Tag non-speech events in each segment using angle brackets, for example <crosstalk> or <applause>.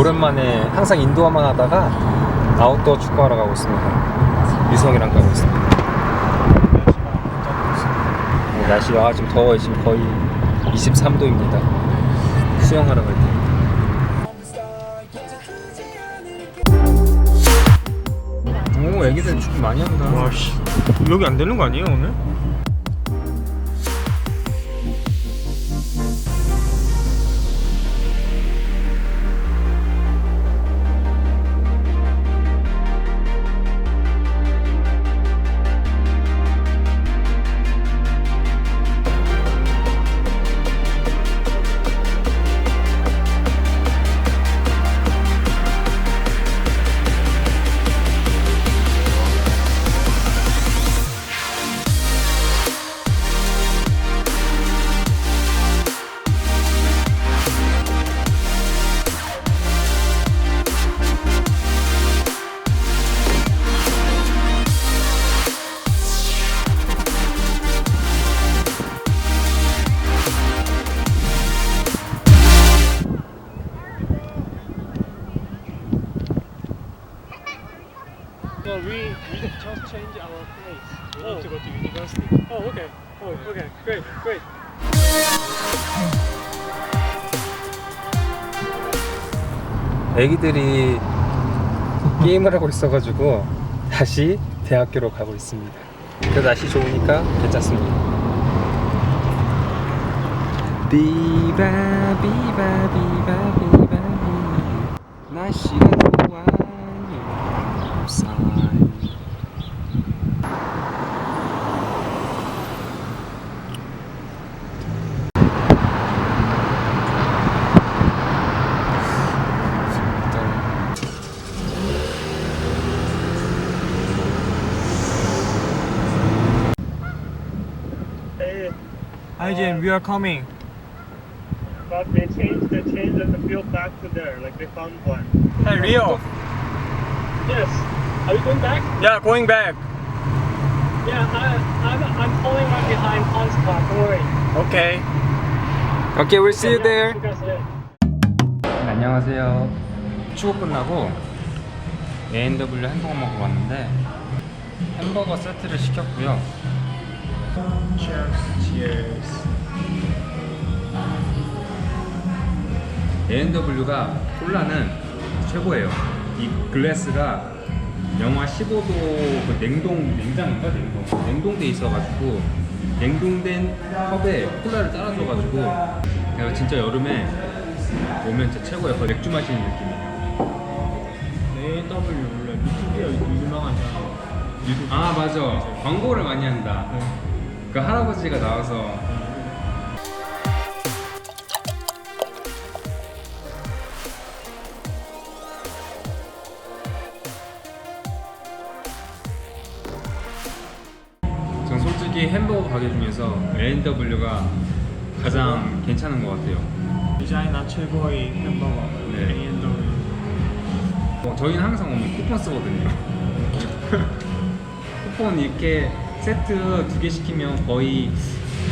오랜만에 항상 인도어만 하다가 아웃도어 축구하러 가고 있습니다. 유성이랑 가고 있습니다. 네, 날씨가 좀 더워요. 지금 거의 23도입니다. 수영하러 갈 때. 오, 애기들 축구 많이 한다. 와 씨 여기 안 되는 거 아니에요 오늘? Well, we, we just changed our place. We need to go to university. Oh, okay. Oh, okay. Great, great. 애기들이 게임을 하고 있어가지고 다시 대학교로 가고 있습니다. 그 날씨 좋으니까 괜찮습니다. 비바 비바 비바 비바 비 날씨가 좋아요. 사이. Hey, Jane, we are coming. but they changed they changed the field back to there. Like they found one. Hey Rio. Yes. Are we going back? Yeah, going back. Yeah, I, I'm I'm falling right behind Hans car. Don't worry. Okay. Okay, we'll see you there. You guys. 네, 안녕하세요. 축구 끝나고 A&W 햄버거 먹으러 왔는데 햄버거 세트를 시켰고요. Cheers. A&W가 콜라는 최고예요. 이 글래스가 영하 15도 그 냉동 냉장인가 냉동 냉동돼 있어가지고 냉동된 컵에 콜라를 따라줘가지고 그래서 진짜 여름에 오면 진짜 최고예요. 거의 맥주 마시는 느낌이에요. AW 원래 미국이야 유명하잖아. 아 맞아 광고를 많이 한다. 그 할아버지가 나와서 솔직히 햄버거 가게 중에서 A&W가 가장 괜찮은 것 같아요. 디자이너 최고의 햄버거. 네. A&W. 어, 저희는 항상 오면 쿠폰 쓰거든요. <laughs> 쿠폰 이렇게 세트 두 개 시키면 거의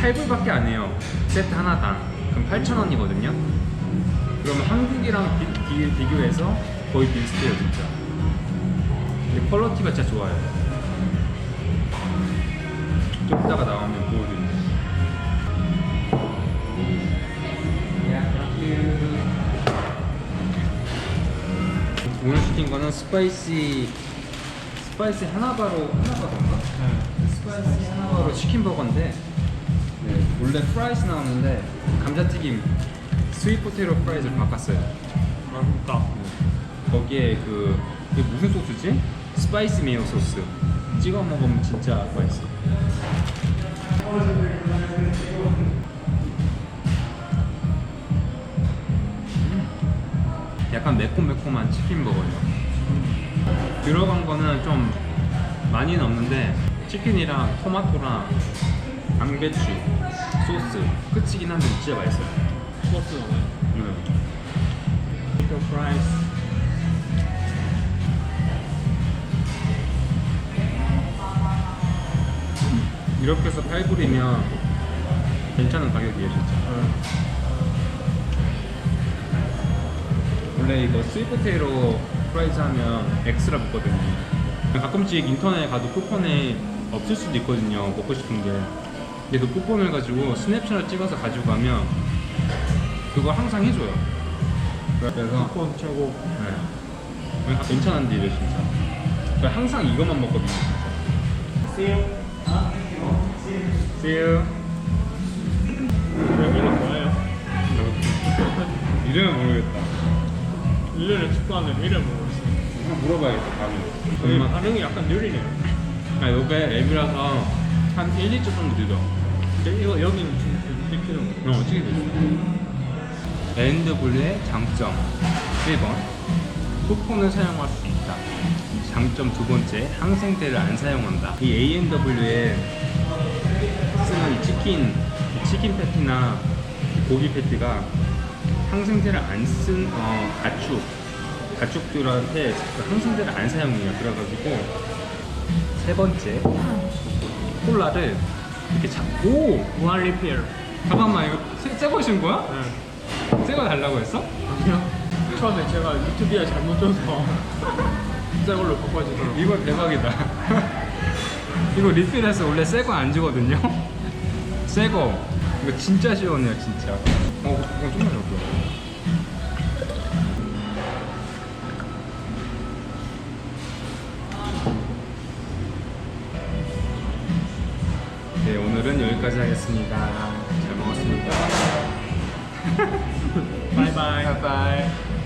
8불밖에 안 해요. 세트 하나당. 그럼 8,000원이거든요. 그러면 한국이랑 비, 비, 비교해서 거의 비슷해요, 진짜. 근데 퀄러티가 진짜 좋아요. 좀 이따가 나오면 보여드릴게요. 오늘 시킨 거는 스파이시 스파이시 하나바로 하나바로인가? 네. 스파이시 하나바로 치킨 버거인데 네, 원래 프라이스 나오는데 감자튀김 스윗 포테이토 프라이즈를 바꿨어요. 맛있다. 거기에 그 이게 무슨 소스지? 스파이시 메요 소스 찍어 먹으면 진짜 맛있어. 음. 약간 매콤매콤한 치킨 버거예요. 들어간 거는 좀 많이는 없는데 치킨이랑 토마토랑 양배추 소스 끝이긴 한데 진짜 맛있어요. 소스는 네. 그 프라이스. 이렇게 해서 8불이면 괜찮은 가격이에요 진짜 네. 원래 이거 스위트테이로 프라이즈 하면 엑스라 붙거든요. 가끔씩 인터넷에 가도 쿠폰에 없을 수도 있거든요. 먹고 싶은 게. 근데 그 쿠폰을 가지고 스냅샷을 찍어서 가지고 가면 그거 항상 해줘요. 그래서 쿠폰 최고. 네. 아, 괜찮은데 이래 진짜. 저 항상 이것만 먹거든요. 진짜. See you. 여기는 뭐예요? 이름은 모르겠다. 일년에 축구하는 이름 모르겠어요. 한번 물어봐야겠다 다음에. 여기 엄마. 반응이 약간 느리네요. 아 요게 앱이라서 한 1, 2초 정도 느려. 근데 이거 여기는 지금 찍히는 거. 어, 어떻게 됐어? NW의 장점 1번 쿠폰을 사용할 수 있다 장점 두 번째 항생제를 안 사용한다 이이 치킨 이 치킨 패티나 이 고기 패티가 항생제를 안 쓴 어, 가축 가축들한테 그 항생제를 안 사용해요 그래가지고 세 번째 콜라를 이렇게 잡고 무한 리필. 잠깐만 이거 새, 새 거신 거야? 네. 새거 달라고 했어? 아니요. <laughs> 처음에 제가 유튜브에 잘못 줘서 <laughs> 새 걸로 바꿔주더라고요. 이거 대박이다 <laughs> 이거 리필해서 원래 새 거 안 주거든요 새거. 이거 진짜 시원해요 진짜. 어 이거 좀만 더네 오늘은 여기까지 하겠습니다. 잘 먹었습니다. <laughs> 바이바이. 바이바이